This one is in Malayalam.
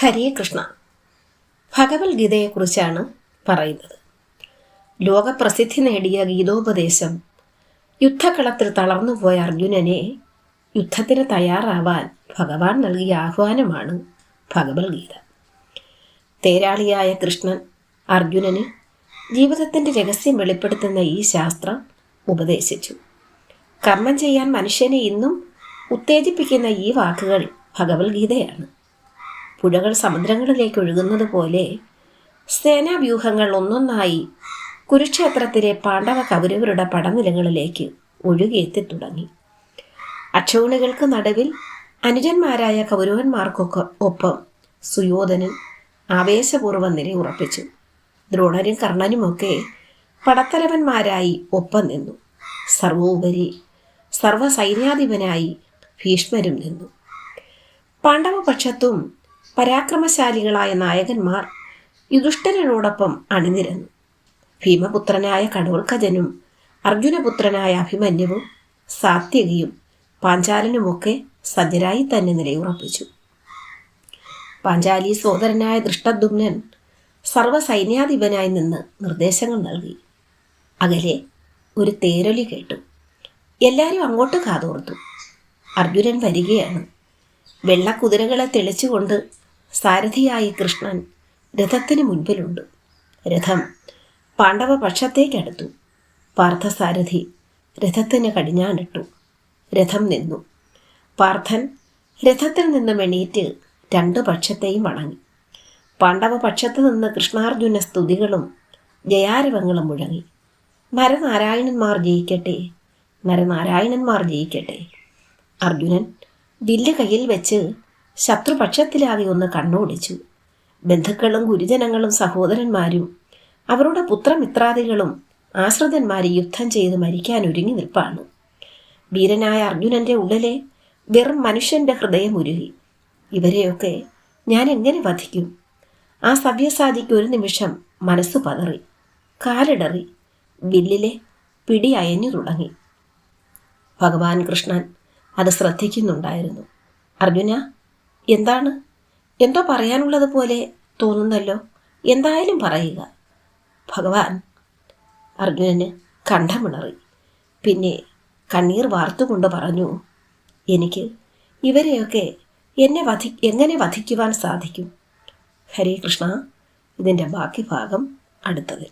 ഹരേ കൃഷ്ണ. ഭഗവത്ഗീതയെക്കുറിച്ചാണ് പറയുന്നത്. ലോകപ്രസിദ്ധി നേടിയ ഗീതോപദേശം യുദ്ധക്കളത്തിൽ തളർന്നുപോയ അർജുനനെ യുദ്ധത്തിന് തയ്യാറാവാൻ ഭഗവാൻ നൽകിയ ആഹ്വാനമാണ് ഭഗവത്ഗീത. തേരാളിയായ കൃഷ്ണൻ അർജുനന് ജീവിതത്തിന്റെ രഹസ്യം വെളിപ്പെടുത്തുന്ന ഈ ശാസ്ത്രം ഉപദേശിച്ചു. കർമ്മം ചെയ്യാൻ മനുഷ്യനെ ഇന്നും ഉത്തേജിപ്പിക്കുന്ന ഈ വാക്കുകൾ ഭഗവത്ഗീതയാണ്. പുഴകൾ സമുദ്രങ്ങളിലേക്ക് ഒഴുകുന്നത് പോലെ സേനാവ്യൂഹങ്ങൾ ഒന്നൊന്നായി കുരുക്ഷേത്രത്തിലെ പാണ്ഡവ കൗരവരുടെ പടനിലങ്ങളിലേക്ക് ഒഴുകിയെത്തി തുടങ്ങി. അക്ഷോണികൾക്ക് നടുവിൽ അനുജന്മാരായ കൗരവന്മാർക്കൊക്കെ ഒപ്പം സുയോധനൻ ആവേശപൂർവം നിലയുറപ്പിച്ചു. ദ്രോണരും കർണനുമൊക്കെ പടത്തലവന്മാരായി ഒപ്പം നിന്നു. സർവോപരി സർവസൈന്യാധിപനായി ഭീഷ്മരും നിന്നു. പാണ്ഡവപക്ഷത്തും പരാക്രമശാലികളായ നായകന്മാർ യുധിഷ്ഠിരനോടൊപ്പം അണിനിരന്നു. ഭീമപുത്രനായ കടോൽക്കജനും അർജുനപുത്രനായ അഭിമന്യുവും സാത്യകിയും പാഞ്ചാലനുമൊക്കെ സജ്ജരായി തന്നെ നിലയുറപ്പിച്ചു. പാഞ്ചാലി സോദരനായ ദൃഷ്ടദുമ്നൻ സർവസൈന്യാധിപനായി നിന്ന് നിർദ്ദേശങ്ങൾ നൽകി. അകലെ ഒരു തേരൊലി കേട്ടു. എല്ലാവരും അങ്ങോട്ട് കാതോർത്തു. അർജുനൻ വരികയാണ്. വെള്ളക്കുതിരകളെ തെളിച്ചുകൊണ്ട് സാരഥിയായി കൃഷ്ണൻ രഥത്തിന് മുൻപിലുണ്ട്. രഥം പാണ്ഡവ പക്ഷത്തേക്കടുത്തു പാർത്ഥസാരഥി രഥത്തിന് കടിഞ്ഞാണിട്ടു. രഥം നിന്നു. പാർത്ഥൻ രഥത്തിൽ നിന്ന് എണീറ്റ് രണ്ടു പക്ഷത്തെയും വണങ്ങി പാണ്ഡവ പക്ഷത്ത് നിന്ന് കൃഷ്ണാർജുന സ്തുതികളും ജയാരവങ്ങളും മുഴങ്ങി. നരനാരായണന്മാർ ജയിക്കട്ടെ നരനാരായണന്മാർ ജയിക്കട്ടെ. അർജുനൻ വില്ല് കയ്യിൽ വെച്ച് ശത്രുപക്ഷത്തിലാകെ ഒന്ന് കണ്ണോടിച്ചു. ബന്ധുക്കളും ഗുരുജനങ്ങളും സഹോദരന്മാരും അവരുടെ പുത്രമിത്രാദികളും ആശ്രിതന്മാരെ യുദ്ധം ചെയ്ത് മരിക്കാൻ ഒരുങ്ങി നിൽപ്പാണ്. വീരനായ അർജുനന്റെ ഉള്ളിലെ വെറും മനുഷ്യന്റെ ഹൃദയം ഉരുകി. ഇവരെയൊക്കെ ഞാൻ എങ്ങനെ വധിക്കും? ആ സവ്യസാധിക്ക് ഒരു നിമിഷം മനസ്സ് പതറി കാലിടറി വില്ലിലെ പിടി അയഞ്ഞു തുടങ്ങി. ഭഗവാൻ കൃഷ്ണൻ അത് ശ്രദ്ധിക്കുന്നുണ്ടായിരുന്നു. അർജുന എന്താണ്? എന്തോ പറയാനുള്ളത് പോലെ തോന്നുന്നല്ലോ. എന്തായാലും പറയുക. ഭഗവാൻ അർജുനന് കണ്ഠമിണറി. പിന്നെ കണ്ണീർ വാർത്തുകൊണ്ട് പറഞ്ഞു എനിക്ക് ഇവരെയൊക്കെ എന്നെ വധി എങ്ങനെ വധിക്കുവാൻ സാധിക്കും? ഹരേ കൃഷ്ണ ഇതിന്റെ ബാക്കി ഭാഗം അടുത്തതിൽ